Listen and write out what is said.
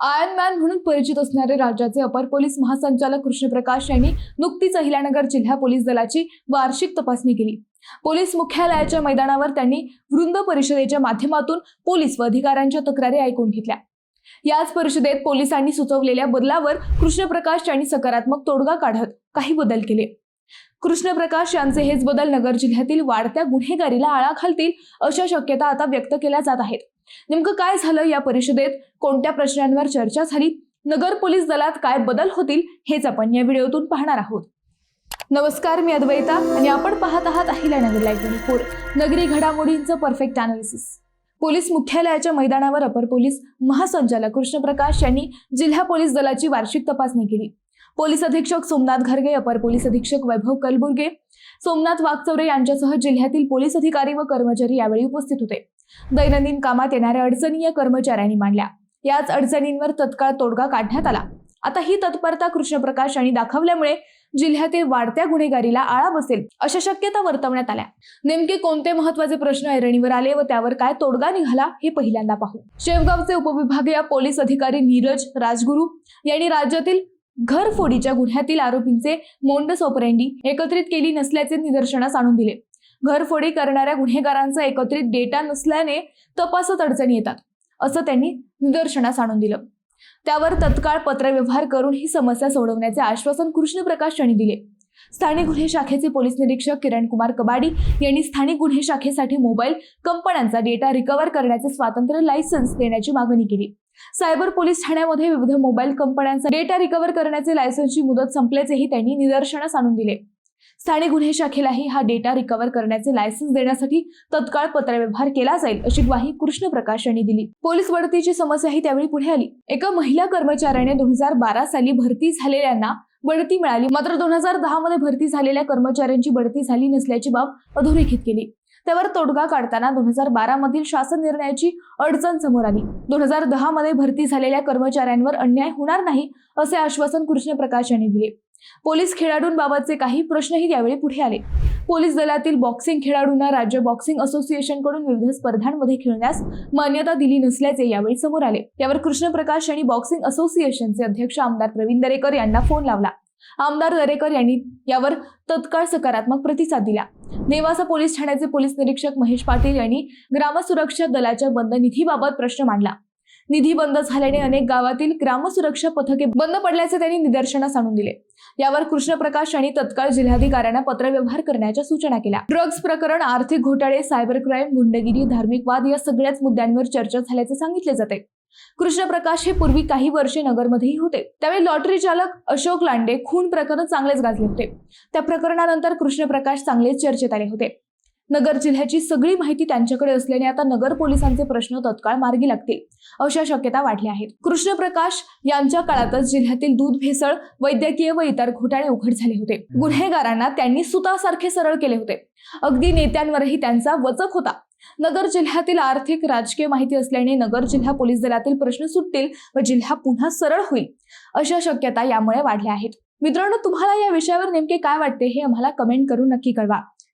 Iron man म्हणून परिचित असणारे राज्याचे अपर पोलीस महासंचालक कृष्णप्रकाश यांनी नुकतीच अहिल्यानगर जिल्हा पोलीस दलाची वार्षिक तपासणी केली. पोलीस मुख्यालयाच्या मैदानावर त्यांनी वृंद परिषदेच्या माध्यमातून पोलीस व अधिकाऱ्यांच्या तक्रारी ऐकून घेतल्या. याच परिषदेत पोलिसांनी सुचवलेल्या बदलावर कृष्णप्रकाश यांनी सकारात्मक तोडगा काढत काही बदल केले. कृष्णप्रकाश यांचे हेच बदल नगर जिल्ह्यातील वाढत्या गुन्हेगारीला आळा घालतील अशा शक्यता आता व्यक्त केल्या जात आहेत. नेमकं काय झालं या परिषदेत? कोणत्या प्रश्नांवर चर्चा झाली? नगर पोलीस दलात काय बदल होतील? हेच आपण या व्हिडिओतून पाहणार आहोत. नमस्कार मी अद्वैता आणि आपण पाहत आहात Ahilyanagar live twenty four Nagari घडामोडींचं परफेक्ट अनालिसिस पोलीस मुख्यालयाच्या मैदानावर अपर पोलीस महासंचालक कृष्णप्रकाश यांनी जिल्हा पोलीस दलाची वार्षिक तपासणी केली. पोलीस अधीक्षक सोमनाथ घरगे अपर पोलीस अधीक्षक वैभव कलबुर्गे सोमनाथ वागचौरे यांच्यासह जिल्ह्यातील पोलीस अधिकारी व कर्मचारी यावेळी उपस्थित होते. दैनंदिन कामात येणाऱ्या अडचणी या कर्मचाऱ्यांनी मांडल्या. याच अडचणींवर तत्काळ तोडगा काढण्यात आला. आता ही तत्परता कृष्णप्रकाश यांनी दाखवल्यामुळे जिल्ह्यातील वाढत्या गुन्हेगारीला आळा बसेल अशा शक्यता वर्तवण्यात आल्या. नेमके कोणते महत्त्वाचे प्रश्न ऐरणीवर आले व त्यावर काय तोडगा निघाला हे पहिल्यांदा पाहू. शेवगावचे उपविभागीय पोलीस अधिकारी नीरज राजगुरू यांनी राज्यातील घरफोडीच्या गुन्ह्यातील आरोपींचे मोंडस ऑपरेंडी एकत्रित केली नसल्याचे निदर्शनास आणून दिले. घरफोडी करणाऱ्या गुन्हेगारांचा एकत्रित डेटा नसल्याने तपासात अडचणी येतात असं त्यांनी निदर्शनास आणून दिलं. त्यावर तत्काळ पत्रव्यवहार करून ही समस्या सोडवण्याचे आश्वासन कृष्णप्रकाश यांनी दिले. स्थानिक गुन्हे शाखेचे पोलीस निरीक्षक किरण कुमार कबाडी यांनी स्थानिक गुन्हे शाखेसाठी मोबाईल कंपन्यांचा डेटा रिकव्हर करण्याचे स्वातंत्र्य लायसन्स देण्याची मागणी केली. सायबर पोलीस ठाण्यामध्ये विविध मोबाईल कंपन्यांचा डेटा रिकव्हर करण्याचे लायसन्सची मुदत संपल्याचेही त्यांनी निदर्शनास आणून दिले. स्थानिक गुन्हे शाखेलाही हा डेटा रिकव्हर करण्याचे लायसन्स देण्यासाठी तत्काळ पत्रव्यवहार केला जाईल अशी ग्वाही कृष्ण प्रकाश यांनी दिली. पोलीस बढतीची समस्याही त्यावेळी पुढे आली. एका महिला कर्मचाऱ्याने दोन हजार बारा साली भरती झालेल्यांना बढती मिळाली. मात्र दोन हजार दहा मध्ये भरती झालेल्या कर्मचाऱ्यांची बढती झाली नसल्याची बाब अधोरेखित केली. त्यावर तोडगा काढताना दोन हजार बारा मधील शासन निर्णयाची अडचण समोर आली. दोन हजार दहा मध्ये भरती झालेल्या कर्मचाऱ्यांवर अन्याय होणार नाही असे आश्वासन कृष्ण प्रकाश यांनी दिले. पोलीस खेळाडूंबाबतचे काही प्रश्नही यावेळी पुढे आले. पोलीस दलातील बॉक्सिंग खेळाडूंना राज्य बॉक्सिंग असोसिएशनकडून विविध स्पर्धांमध्ये खेळण्यास मान्यता दिली नसल्याचे यावेळी समोर आले. यावर कृष्णप्रकाश यांनी बॉक्सिंग असोसिएशनचे अध्यक्ष आमदार प्रवीण दरेकर यांना फोन लावला. आमदार दरेकर यांनी यावर तत्काळ सकारात्मक प्रतिसाद दिला. नेवासा पोलीस ठाण्याचे पोलीस निरीक्षक महेश पाटील यांनी ग्रामसुरक्षा दलाच्या बंद निधीबाबत प्रश्न मांडला. निधी बंद झाल्याने अनेक गावातील ग्रामसुरक्षा पथके बंद पडल्याचे त्यांनी निदर्शनास आणून दिले. यावर कृष्णप्रकाश यांनी तत्काळ जिल्हाधिकाऱ्यांना पत्रव्यवहार करण्याच्या सूचना केल्या. ड्रग्ज प्रकरण आर्थिक घोटाळे सायबर क्राईम गुंडगिरी धार्मिक वाद या सगळ्याच मुद्द्यांवर चर्चा झाल्याचे सांगितले जाते. कृष्णप्रकाश हे पूर्वी काही वर्षे नगरमध्येही होते. त्यावेळी लॉटरी चालक अशोक लांडे खून प्रकरण चांगलेच गाजले होते. त्या प्रकरणानंतर कृष्णप्रकाश चांगलेच चर्चेत आले होते. नगर जिल्ह्याची सगळी माहिती त्यांच्याकडे असल्याने आता नगर पोलिसांचे प्रश्न तत्काळ मार्गी लागतील अशा शक्यता वाढल्या आहेत. कृष्णप्रकाश यांच्या काळातच जिल्ह्यातील दूध भेसळ वैद्यकीय व इतर घोटाळे उघड झाले होते. गुन्हेगारांना त्यांनी सुतासारखे सरळ केले होते. अगदी नेत्यांवरही त्यांचा वचक होता. नगर जिल्ह्यातील आर्थिक राजकीय माहिती असल्याने नगर जिल्हा पोलीस दलातील प्रश्न सुटतील व जिल्हा पुन्हा सरळ होईल अशा शक्यता यामुळे वाढल्या आहेत. मित्रांनो तुम्हाला या विषयावर नेमके काय वाटते हे आम्हाला कमेंट करून नक्की कळवा.